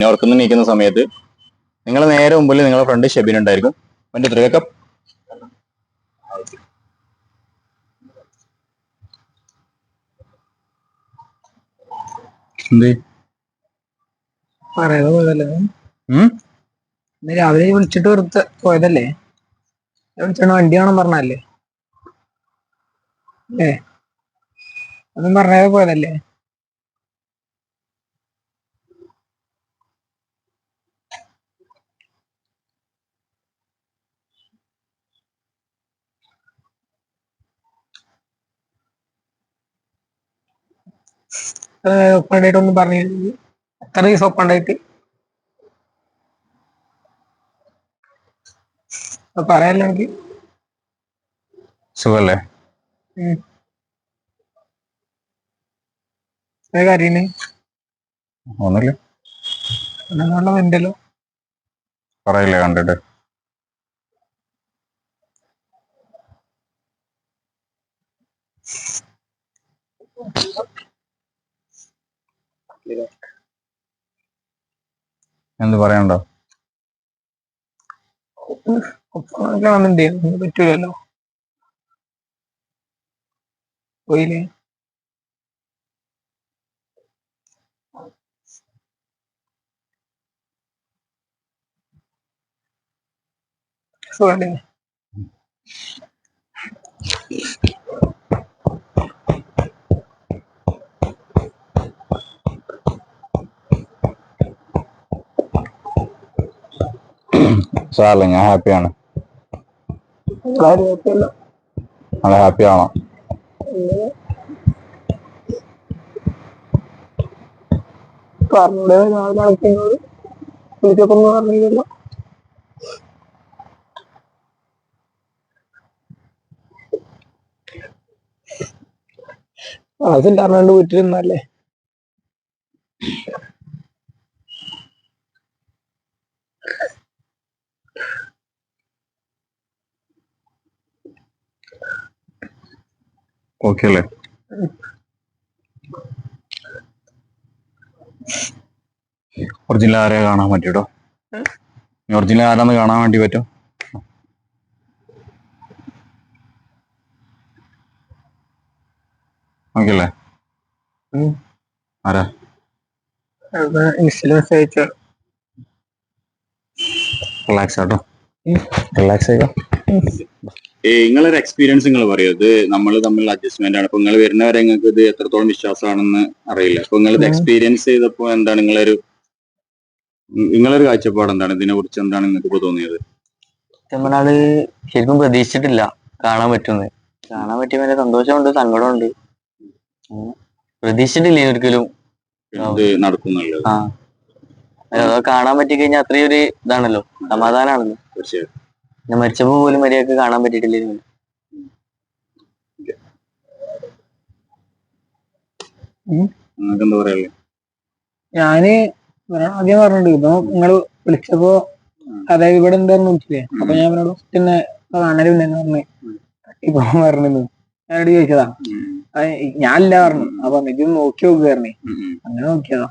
ഉറക്കുന്ന നീക്കുന്ന സമയത്ത് നിങ്ങൾ നേരെ മുമ്പിൽ നിങ്ങളുടെ ഫ്രണ്ട് ഷെബിൻ ഉണ്ടായിരിക്കും. അവന്റെ പറയാതെ പോയതല്ലേ? ഇന്ന് രാവിലെ വിളിച്ചിട്ട് വെറുതെ പോയതല്ലേ? വിളിച്ചാണ് വണ്ടി വേണം പറഞ്ഞല്ലേ ഏ? ഒന്നും പറയാതെ പോയതല്ലേ? ഒപ്പണ്ടായിട്ട് ഒന്നും പറഞ്ഞു എത്ര ദിവസം ഓപ്പൺ അത് പറയാലോ എനിക്ക്. സുഖല്ലേ? കാര്യന് ഒന്നുമില്ല. ഒന്നും എന്തല്ലോ പറയില്ലേ കണ്ടിട്ട്? എന്ത് പറയണ്ടോ പറ്റൂലല്ലോ. പോയില്ലേ? സുഖല്ലേ സാറല്ല ഞാൻ ഹാപ്പിയാണ് നല്ല ഹാപ്പി ആണോ പറഞ്ഞൂടെ രാവിലെ അടക്കുന്നോട് വിളിച്ചപ്പോ പറഞ്ഞില്ലല്ലോ. അതിന്റെ അറിയാണ്ട് വീട്ടിലിരുന്നല്ലേ ഓക്കെ അല്ലേ? ഒറിജിനൽ ആരെയാ കാണാൻ പറ്റൂട്ടോ ഒറിജിനൽ ആരാന്ന് കാണാൻ വേണ്ടി പറ്റും? ഓക്കെ അല്ലേ. ആരാ? റിലാക്സ് ആട്ടോ. റിലാക്സ് ആയിക്കോ. നിങ്ങളൊരു എക്സ്പീരിയൻസ് നിങ്ങൾ പറയൂ. ഇത് നമ്മൾ തമ്മിൽ അഡ്ജസ്റ്റ്മെന്റ് ആണ്. ഇപ്പൊ നിങ്ങൾ വരുന്നവരെ നിങ്ങൾക്ക് ഇത് എത്രത്തോളം വിശ്വാസമാണെന്ന് അറിയില്ല. അപ്പൊ നിങ്ങൾ ഇത് എക്സ്പീരിയൻസ് ചെയ്തപ്പോ എന്താണ് നിങ്ങളൊരു നിങ്ങളൊരു കാഴ്ചപ്പാട് എന്താണ്? ഇതിനെ കുറിച്ച് എന്താണ് നിങ്ങൾക്ക് ഇപ്പൊ തോന്നിയത്? നമ്മളാൾ ശരിക്കും പ്രതീക്ഷിച്ചിട്ടില്ല. കാണാൻ പറ്റുന്നത് കാണാൻ പറ്റിയ വലിയ സന്തോഷമുണ്ട് സങ്കടമുണ്ട്. പ്രതീക്ഷിച്ചിട്ടില്ല ഒരിക്കലും. നടക്കുന്നുള്ളത്? ആ. കാണാൻ പറ്റി കഴിഞ്ഞാൽ അത്രയും ഒരു ഇതാണല്ലോ. സമാധാനാണല്ലോ. തീർച്ചയായും ഞാൻ മരിച്ചപ്പോ പോലും മര്യാദയ്ക്ക് കാണാൻ പറ്റിയിട്ടില്ല ഞാൻ ആദ്യം പറഞ്ഞിട്ടുണ്ട്. ഇപ്പൊ നിങ്ങൾ വിളിച്ചപ്പോ അതായത് ഇവിടെ എന്താന്ന് വെച്ചില്ലേ അപ്പൊ ഞാൻ ഇവരോട് പിന്നെ കാണലുണ്ടെന്ന് പറഞ്ഞു ഇപ്പൊ പറഞ്ഞത് ഞാനോട് ചോദിച്ചതാ. ഞാനില്ല പറഞ്ഞു. അപ്പൊ ഇത് നോക്കി നോക്കുകയായിരുന്നേ അങ്ങനെ നോക്കിയതാ.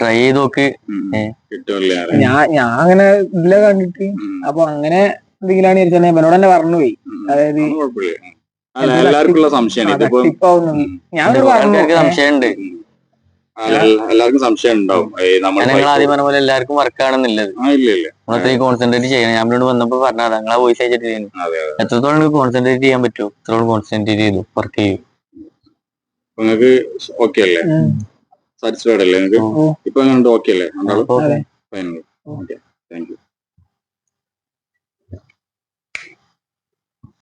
ട്രൈ ചെയ്ത് നോക്ക്. ഞാൻ ഞാൻ അങ്ങനെ ഇതിലെ കണ്ടിട്ട് അപ്പൊ അങ്ങനെ എന്തെങ്കിലാണ് വിചാരിച്ചാൽ ഇവനോട് തന്നെ പറഞ്ഞു പോയി. അതായത് അല്ല എല്ലാവർക്കും ഉള്ള സംശയം ഇതിപ്പോ ഞാൻ സംശയമുണ്ട്. അല്ല, എല്ലാവർക്കും സംശയം ഉണ്ടാവും. ആദ്യം പറഞ്ഞ പോലെ കോൺസെൻട്രേറ്റ് ചെയ്യണം. ഞാൻ ഇവിടെ വന്നപ്പോ പറഞ്ഞതാ നിങ്ങളെ വോയിസ് അയച്ചിട്ട് ചെയ്യുന്നു എത്രത്തോളം കോൺസെൻട്രേറ്റ് ചെയ്യാൻ പറ്റുമോ എത്രത്തോളം കോൺസെൻട്രേറ്റ് ചെയ്തു? വർക്ക് ചെയ്യും. നിങ്ങൾക്ക് ഓക്കെ അല്ലേ. സാറ്റിസ്ഫൈഡ് അല്ലേ നിങ്ങൾക്ക്. ഇപ്പൊ ഓക്കെ അല്ലേ?